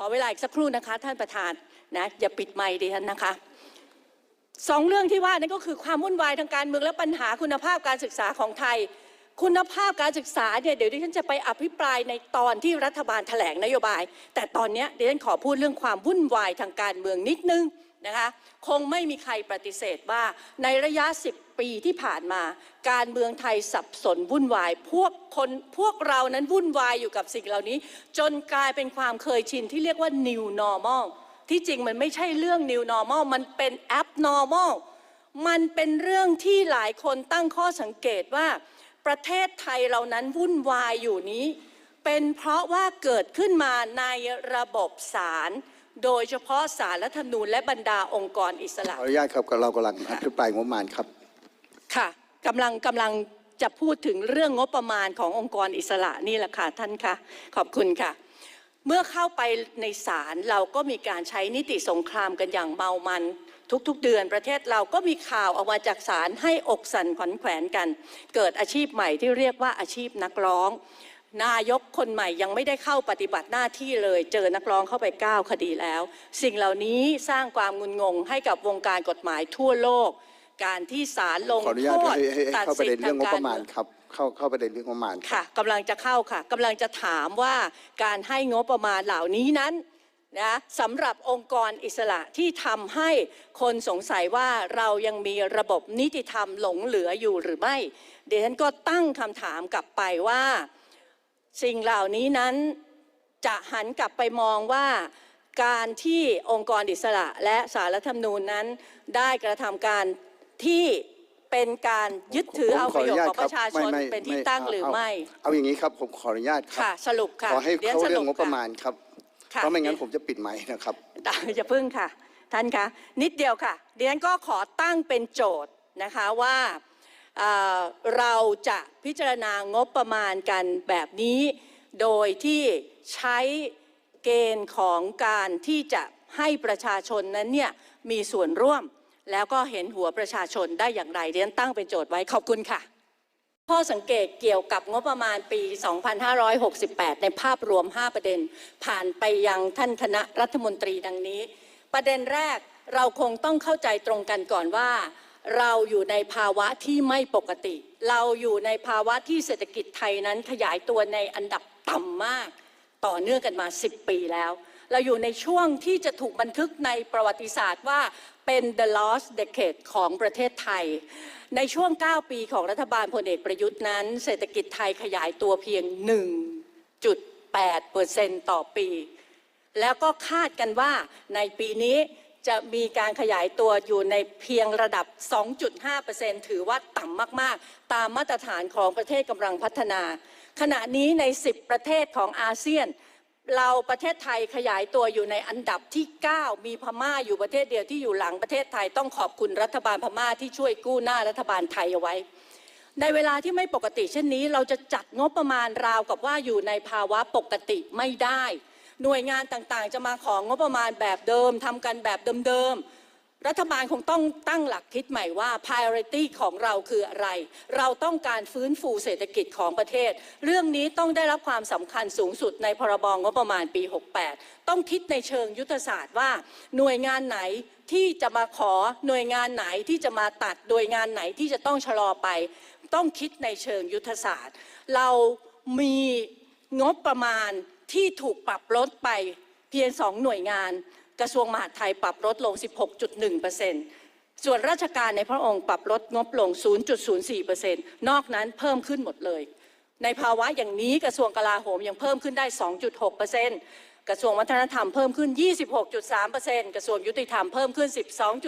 ขอเวลาอีกสักครู่นะคะ ท่านประธานนะอย่าปิดไมค์ดิฉันนะคะสองเรื่องที่ว่านั่นก็คือความวุ่นวายทางการเมืองและปัญหาคุณภาพการศึกษาของไทย คุณภาพการศึกษาเนี่ยเดี๋ยวดิฉันจะไปอภิปรายในตอนที่รัฐบาลแถลงนโยบาย แต่ตอนเนี้ยดิฉันขอพูดเรื่องความวุ่นวายทางการเมืองนิดนึงนะคะคงไม่มีใครปฏิเสธว่าในระยะ 10 ปีที่ผ่านมา การเมืองไทยสับสนวุ่นวาย พวกคนพวกเรานั้นวุ่นวายอยู่กับสิ่งเหล่านี้ จนกลายเป็นความเคยชินที่เรียกว่า new normal ที่จริงมันไม่ใช่เรื่อง new normal มันเป็น abnormal มันเป็นเรื่องที่หลายคนตั้งข้อสังเกตว่า ประเทศไทยเรานั้นวุ่นวายอยู่นี้ เป็นเพราะว่าเกิดขึ้นมาในระบบศาลโดยเฉพาะศาลรัฐธรรมนูญและบรรดาองค์กรอิสระ ขออนุญาตครับเรากำลังอภิปรายงบประมาณครับ ค่ะกำลังกำลังจะพูดถึงเรื่องงบประมาณขององค์กรอิสระนี่แหละค่ะท่านค่ะ ขอบคุณค่ะ เมื่อเข้าไปในศาลเราก็มีการใช้นิติสงครามกันอย่างเมามันทุกๆเดือนประเทศเราก็มีข่าวออกมาจากศาลให้อกสั่นขวัญแขวนกัน เกิดอาชีพใหม่ที่เรียกว่าอาชีพนักร้อง นายกคนใหม่ยังไม่ได้เข้าปฏิบัติหน้าที่เลย เจอนักร้องเข้าไป 9 คดีแล้ว สิ่งเหล่านี้สร้างความงุนงงให้กับวงการกฎหมายทั่วโลก การที่ศาลลงขออนุโทญาตษให้ให้ให้ตัดเข้าประสิเด็ทนธิ์เรื่ทาองงงบกาปรระมาณเมือง ครับเข้าเข้าประเด็นเรื่องงบประมาณครับ ค่ะกำลังจะเข้าค่ะกำลังจะถามว่าการให้งบประมาณเหล่านี้นั้นนะสำหรับองค์กรอิสระที่ทำให้คนสงสัยว่าเรายังมีระบบนิติธรรมหลงเหลืออยู่หรือไม่เดี๋ยวฉันก็ตั้งคำถามกลับไปว่า สิ่งเหล่านี้นั้นจะหันกลับไปมองว่า การที่องค์กรอิสระและสารรัฐธรรมนูญนั้น ได้กระทำการ ที่เป็นการยึดถือเอาประโยชน์ของประชาชนไม่ไม่เป็นที่ไม่ตั้งหรือไม่เอาเอาอย่างนี้ครับผมขออนุญาตครัค่ะสรุปค่ะขอให้ดี๋ยวเข้าสเรื่องปงบประมาค่ณครับค่ะเพราะไม่งั้นผมจะปิดไมค์นะครับได้อย่าพึ่งค่ะ ท่านคะนิดเดียวค่ะดิฉันก็ขอตั้งเป็นโจทย์นะคะว่าเอ่อเราจะพิจารณางบประมาณกันแบบนี้ โดยที่ใช้เกณฑ์ของการที่จะให้ประชาชนนั้นเนี่ยมีส่วนร่วม แล้วก็เห็นหัวประชาชนได้อย่างไรเรียนตั้งเป็นโจทย์ไว้ขอบคุณค่ะ ข้อสังเกตเกี่ยวกับงบประมาณปี 2568 ในภาพรวม 5 ประเด็น ผ่านไปยังท่านคณะรัฐมนตรีดังนี้ ประเด็นแรกเราคงต้องเข้าใจตรงกันก่อนว่า เราอยู่ในภาวะที่ไม่ปกติ เราอยู่ในภาวะที่เศรษฐกิจไทยนั้นขยายตัวในอันดับต่ำมาก ต่อเนื่องกันมา 10 ปีแล้ว เราอยู่ในช่วงที่จะถูกบันทึกในประวัติศาสตร์ว่าเป็น the lost decade ของประเทศไทย ในช่วง 9 ปีของรัฐบาลพลเอกประยุทธ์นั้น เศรษฐกิจไทยขยายตัวเพียง 1.8เปอร์เซ็นต์ต่อปี แล้วก็คาดกันว่าในปีนี้จะมีการขยายตัวอยู่ในเพียงระดับ 2.5%ถือว่าต่ำมาก ๆ ตามมาตรฐานของประเทศกำลังพัฒนา ขณะนี้ใน 10 ประเทศของอาเซียน เราประเทศไทยขยายตัวอยู่ในอันดับที่ 9 มีพม่าอยู่ประเทศเดียวที่อยู่หลังประเทศไทยต้องขอบคุณรัฐบาลพม่าที่ช่วยกู้หน้ารัฐบาลไทยเอาไว้ ในเวลาที่ไม่ปกติเช่นนี้ เราจะจัดงบประมาณราวกับว่าอยู่ในภาวะปกติไม่ได้ หน่วยงานต่างๆ จะมาของงบประมาณแบบเดิมทำกันแบบเดิมๆ รัฐบาลคงต้องตั้งหลักคิดใหม่ว่า priority ของเราคืออะไร เราต้องการฟื้นฟูเศรษฐกิจของประเทศ เรื่องนี้ต้องได้รับความสำคัญสูงสุดในพรบงบประมาณปี 68 ต้องคิดในเชิงยุทธศาสตร์ว่า หน่วยงานไหนที่จะมาขอหน่วยงานไหนที่จะมาตัดหน่วยงานไหนที่จะต้องชะลอไป ต้องคิดในเชิงยุทธศาสตร์ เรามีงบประมาณที่ถูกปรับลดไปเพียงสองหน่วยงาน กระทรวงมหาดไทยปรับลดลง 16.1%ส่วนราชการในพระองค์ปรับลดงบลง 0.04%นอกนั้นเพิ่มขึ้นหมดเลย ในภาวะอย่างนี้กระทรวงกลาโหมยังเพิ่มขึ้นได้ 2.6%กระทรวงวัฒนธรรมเพิ่มขึ้น 26.3%กระทรวงยุติธรรมเพิ่มขึ้น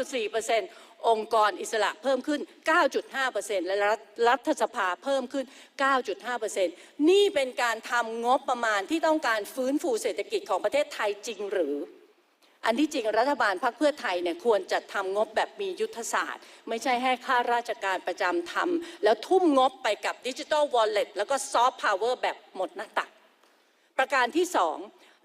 12.4%องค์กรอิสระเพิ่มขึ้น 9.5%และรัฐรัฐสภาเพิ่มขึ้น 9.5%นี่เป็นการทำงบประมาณที่ต้องการฟื้นฟูเศรษฐกิจของประเทศไทยจริงหรือ อันที่จริงรัฐบาลพรรคเพื่อไทยเนี่ยควรจะทำงบแบบมียุทธศาสตร์ ไม่ใช่ให้ข้าราชการประจำทำแล้วทุ่มงบไปกับดิจิ t a ลวอลเล็ตแล้วก็ซอฟต์พาวเวอร์แบบหมดหน้าตัก ประการที่สอง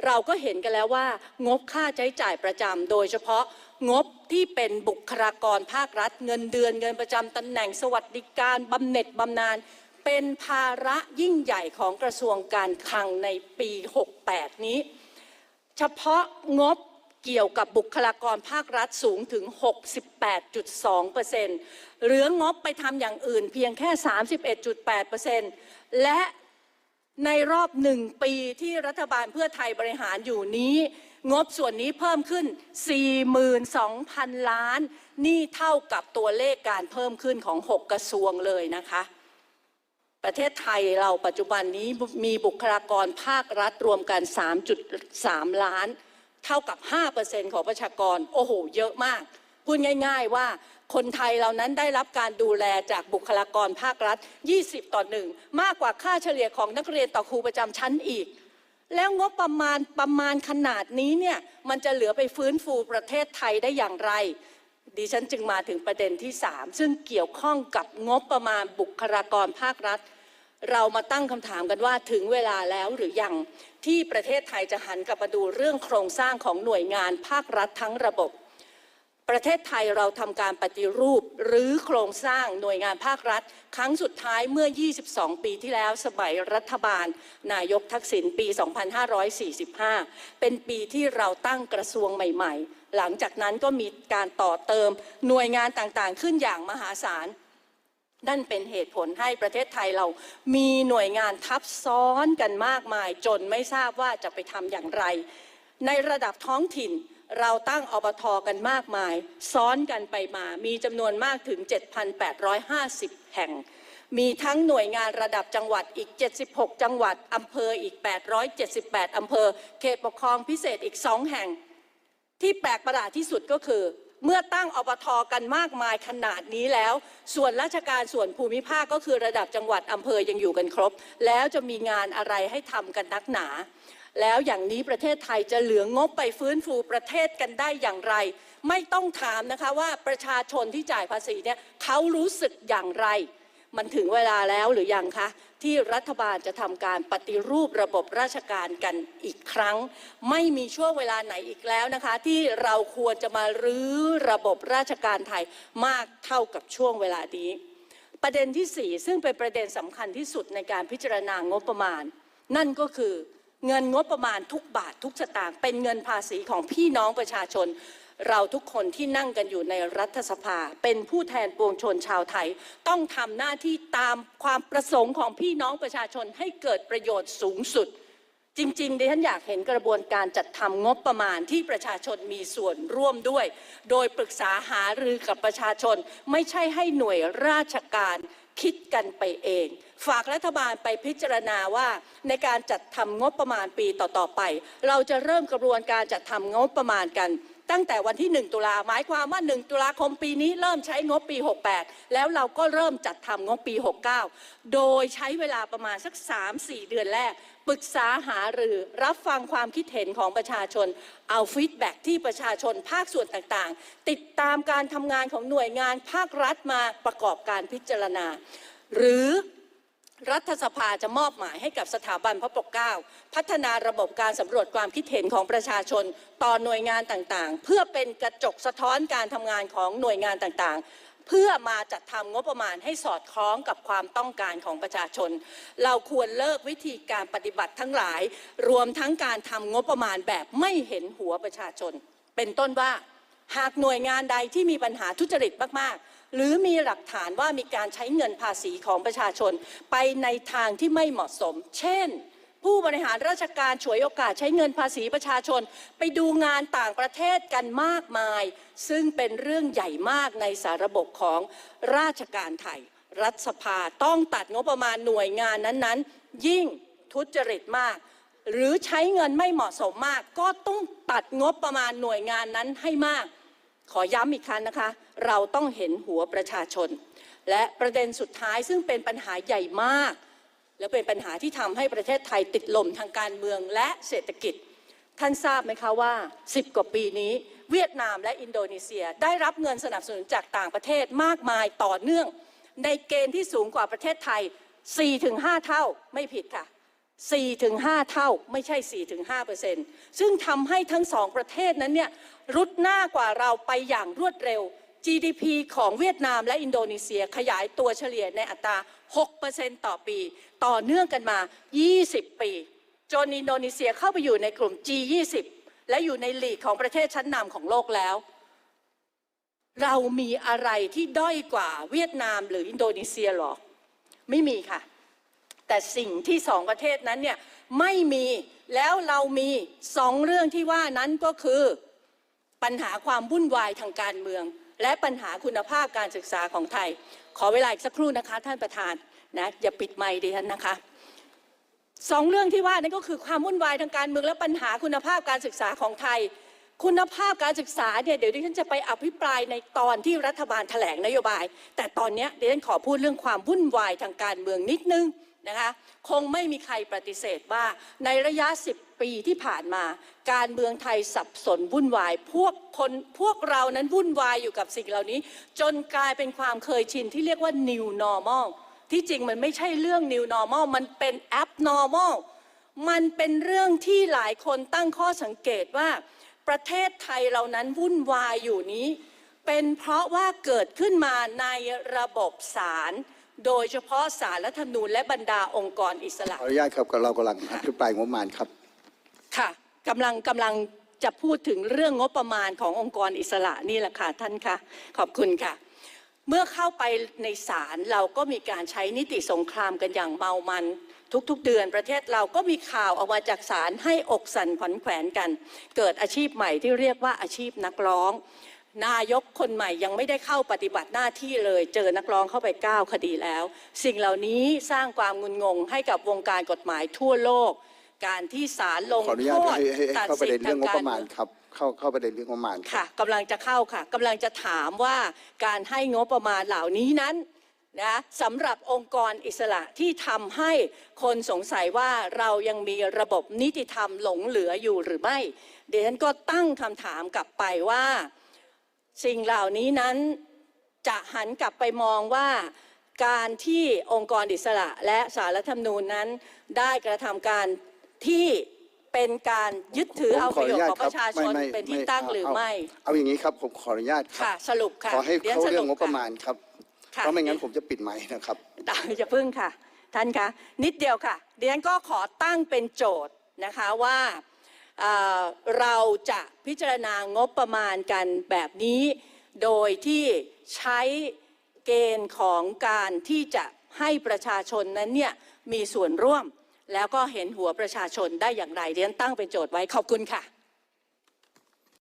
เราก็เห็นกันแล้วว่า งบค่าใช้จ่ายประจำโดยเฉพาะงบที่เป็นบุคลากรภาครัฐ เงินเดือนเงินประจำตำแหน่งสวัสดิการบำเหน็จบำนาญเป็นภาระยิ่งใหญ่ของกระทรวงการคลังในปี 68 นี้ เฉพาะงบ เกี่ยวกับบุคลากรภาครัฐสูงถึง 68.2%เหลืองบไปทำอย่างอื่นเพียงแค่ 31.8%และในรอบหนึ่งปีที่รัฐบาลเพื่อไทยบริหารอยู่นี้ งบส่วนนี้เพิ่มขึ้น 42,000 ล้าน นี่เท่ากับตัวเลขการเพิ่มขึ้นของ 6 กระทรวงเลยนะคะ ประเทศไทยเราปัจจุบันนี้มีบุคลากรภาครัฐรวมกัน 3.3 ล้าน เท่ากับ 5%ของประชากร โอ้โห เยอะมาก พูดง่าย ๆ ว่าคนไทยเหล่านั้นได้รับการดูแลจากบุคลากรภาครัฐ 20 ต่อหนึ่งมากกว่าค่าเฉลี่ยของนักเรียนต่อครูประจำชั้นอีก แล้วงบประมาณประมาณขนาดนี้เนี่ยมันจะเหลือไปฟื้นฟูประเทศไทยได้อย่างไร ดิฉันจึงมาถึงประเด็นที่ 3 ซึ่งเกี่ยวข้องกับงบประมาณบุคลากรภาครัฐ เรามาตั้งคำถามกันว่าถึงเวลาแล้วหรือยัง ที่ประเทศไทยจะหันกลับมาดูเรื่องโครงสร้างของหน่วยงานภาครัฐทั้งระบบ ประเทศไทยเราทำการปฏิรูปหรือโครงสร้างหน่วยงานภาครัฐ ครั้งสุดท้ายเมื่อ 22 ปีที่แล้วสมัยรัฐบาล นายกทักษิณปี 2545 เป็นปีที่เราตั้งกระทรวงใหม่ ๆ หลังจากนั้นก็มีการต่อเติมหน่วยงานต่างๆ ขึ้นอย่างมหาศาล นั่นเป็นเหตุผลให้ประเทศไทยเรามีหน่วยงานทับซ้อนกันมากมาย จนไม่ทราบว่าจะไปทำอย่างไร ในระดับท้องถิ่นเราตั้งอบทกันมากมาย ซ้อนกันไปมา มีจำนวนมากถึง 7,850 แห่ง มีทั้งหน่วยงานระดับจังหวัดอีก 76 จังหวัดอำเภออีก 878 อำเภอ เขตปกครองพิเศษอีก 2 แห่ง ที่แปลกประหลาดที่สุดก็คือ เมื่อตั้งอบทกันมากมายขนาดนี้แล้ว ส่วนราชการส่วนภูมิภาคก็คือระดับจังหวัดอำเภอยังอยู่กันครบ แล้วจะมีงานอะไรให้ทำกันนักหนา แล้วอย่างนี้ประเทศไทยจะเหลืองบไปฟื้นฟูประเทศกันได้อย่างไร ไม่ต้องถามนะคะว่าประชาชนที่จ่ายภาษีเนี่ยเขารู้สึกอย่างไร มันถึงเวลาแล้วหรือยังคะ ที่รัฐบาลจะทำการปฏิรูประบบราชการกันอีกครั้ง ไม่มีช่วงเวลาไหนอีกแล้วนะคะ ที่เราควรจะมารื้อระบบราชการไทยมากเท่ากับช่วงเวลานี้ ประเด็นที่ 4 ซึ่งเป็นประเด็นสำคัญที่สุดในการพิจารณางบประมาณ นั่นก็คือเงินงบประมาณทุกบาททุกสตางค์เป็นเงินภาษีของพี่น้องประชาชน เราทุกคนที่นั่งกันอยู่ในรัฐสภา เป็นผู้แทนปวงชนชาวไทย ต้องทำหน้าที่ตามความประสงค์ของพี่น้องประชาชนให้เกิดประโยชน์สูงสุด จริงๆดิฉันอยากเห็นกระบวนการจัดทำงบประมาณที่ประชาชนมีส่วนร่วมด้วย โดยปรึกษาหารือกับประชาชน ไม่ใช่ให้หน่วยราชการคิดกันไปเอง ฝากรัฐบาลไปพิจารณาว่า ในการจัดทำงบประมาณปีต่อๆไป เราจะเริ่มกระบวนการจัดทำงบประมาณกัน ตั้งแต่วันที่ 1 ตุลาหมายความว่า 1 ตุลาคมปีนี้เริ่มใช้งบปี 68 แล้วเราก็เริ่มจัดทำงบปี 69 โดยใช้เวลาประมาณสัก 3-4 เดือนแรก ปรึกษาหารือรับฟังความคิดเห็นของประชาชน เอาฟีดแบ็กที่ประชาชนภาคส่วนต่างๆ ติดตามการทำงานของหน่วยงานภาครัฐมาประกอบการพิจารณา หรือ รัฐสภาจะมอบหมายให้กับสถาบันพระปกเกล้าพัฒนาระบบการสำรวจความคิดเห็นของประชาชนต่อหน่วยงานต่างๆ เพื่อเป็นกระจกสะท้อนการทำงานของหน่วยงานต่างๆเพื่อมาจัดทำงบประมาณให้สอดคล้องกับความต้องการของประชาชน เราควรเลิกวิธีการปฏิบัติทั้งหลาย รวมทั้งการทำงบประมาณแบบไม่เห็นหัวประชาชน เป็นต้นว่า หากหน่วยงานใดที่มีปัญหาทุจริตมากๆ หรือมีหลักฐานว่ามีการใช้เงินภาษีของประชาชน ไปในทางที่ไม่เหมาะสม เช่น ผู้บริหารราชการฉวยโอกาสใช้เงินภาษีประชาชน ไปดูงานต่างประเทศกันมากมาย ซึ่งเป็นเรื่องใหญ่มากในสารบบของราชการไทย รัฐสภาต้องตัดงบประมาณหน่วยงานนั้นๆ ยิ่งทุจริตมากหรือใช้เงินไม่เหมาะสมมาก ก็ต้องตัดงบประมาณหน่วยงานนั้นให้มาก ขอย้ำอีกครั้งนะคะ เราต้องเห็นหัวประชาชน และประเด็นสุดท้ายซึ่งเป็นปัญหาใหญ่มาก และเป็นปัญหาที่ทำให้ประเทศไทยติดลมทางการเมืองและเศรษฐกิจ ท่านทราบไหมคะว่า 10 กว่าปีนี้ เวียดนามและอินโดนีเซียได้รับเงินสนับสนุนจากต่างประเทศมากมายต่อเนื่อง ในเกณฑ์ที่สูงกว่าประเทศไทย 4-5 เท่าไม่ผิดค่ะ 4-5เท่าไม่ใช่4-5เปอร์เซ็นต์ซึ่งทำให้ทั้งสองประเทศนั้นเนี่ยรุดหน้ากว่าเราไปอย่างรวดเร็ว GDP ของเวียดนามและอินโดนีเซียขยายตัวเฉลี่ยในอัตรา6%ต่อปี ต่อเนื่องกันมา 20 ปี จนอินโดนีเซียเข้าไปอยู่ในกลุ่ม G20 และอยู่ในหลีกของประเทศชั้นนำของโลกแล้ว เรามีอะไรที่ด้อยกว่าเวียดนามหรืออินโดนีเซียหรอ ไม่มีค่ะ แต่สิ่งที่สองประเทศนั้นเนี่ยไม่มีแล้วเรามีสองเรื่องที่ว่านั้นก็คือปัญหาความวุ่นวายทางการเมือง และปัญหาคุณภาพการศึกษาของไทย ขอเวลาอีกสักครู่นะคะ ท่านประธานนะอย่าปิดไมค์ดิฉันนะคะสองเรื่องที่ว่านั่นก็คือความวุ่นวายทางการเมืองและปัญหาคุณภาพการศึกษาของไทย คุณภาพการศึกษาเนี่ยเดี๋ยวดิฉันจะไปอภิปรายในตอนที่รัฐบาลแถลงนโยบาย แต่ตอนนี้ดิฉันขอพูดเรื่องความวุ่นวายทางการเมืองนิดนึง นะคะคงไม่มีใครปฏิเสธว่าในระยะ 10 ปีที่ผ่านมา การเมืองไทยสับสนวุ่นวาย พวกคนพวกเรานั้นวุ่นวายอยู่กับสิ่งเหล่านี้ จนกลายเป็นความเคยชินที่เรียกว่า new normal ที่จริงมันไม่ใช่เรื่อง new normal มันเป็น abnormal มันเป็นเรื่องที่หลายคนตั้งข้อสังเกตว่า ประเทศไทยเรานั้นวุ่นวายอยู่นี้ เป็นเพราะว่าเกิดขึ้นมาในระบบศาล โดยเฉพาะศาลรัฐธรรมนูญและบรรดาองค์กรอิสระขออนุญาตครับเรากำลังอภิปรายงบประมาณครับค่ะกำลังกำลังจะพูดถึงเรื่องงบประมาณขององค์กรอิสระนี่แหละค่ะท่านคะขอบคุณค่ะ เมื่อเข้าไปในศาลเราก็มีการใช้นิติสงครามกันอย่างเมามัน ทุกๆเดือนประเทศเราก็มีข่าวออกมาจากศาลให้อกสั่นขวัญแขวนกัน เกิดอาชีพใหม่ที่เรียกว่าอาชีพนักร้อง นายกคนใหม่ยังไม่ได้เข้าปฏิบัติหน้าที่เลย เจอนักร้องเข้าไป 9 คดีแล้ว สิ่งเหล่านี้สร้างความงุนงงให้กับวงการกฎหมายทั่วโลก การที่ศาลลงขออนุโทญาตษให้ให้ให้ตัดเข้าประสิเด็นนเรื่ทาองงงบกาปรระมาณเมือง ครับ เข้าเข้าประเด็นเรื่องงบประมาณครับ ค่ะกำลังจะเข้าค่ะกำลังจะถามว่าการให้งบประมาณเหล่านี้นั้นนะสำหรับองค์กรอิสระที่ทำให้คนสงสัยว่าเรายังมีระบบนิติธรรมหลงเหลืออยู่หรือไม่เดี๋ยวฉันก็ตั้งคำถามกลับไปว่า สิ่งเหล่านี้นั้นจะหันกลับไปมองว่าการที่องค์กรอิสระและสารรัฐธรรมนูญนั้น ได้กระทำการที่เป็นการยึดถือเอาประโยชน์ของประชาชนไม่ไม่เป็นที่ไม่ตั้งหรือไม่เอาเอาอย่างนี้ครับผมขออนุญาตครัค่ะสรุปค่ะขอให้ดี๋ยวเข้าสเรื่องงบค่ประมาณครับค่ะเพราะไม่งั้นผมจะปิดไมค์นะครับอย่าพึ่งค่ะ ท่านคะนิดเดียวค่ะดิฉันก็ขอตั้งเป็นโจทย์นะคะว่า เราจะพิจารณางบประมาณกันแบบนี้ โดยที่ใช้เกณฑ์ของการที่จะให้ประชาชนนั้นเนี่ยมีส่วนร่วม แล้วก็เห็นหัวประชาชนได้อย่างไรเรียนตั้งเป็นโจทย์ไว้ขอบคุณค่ะ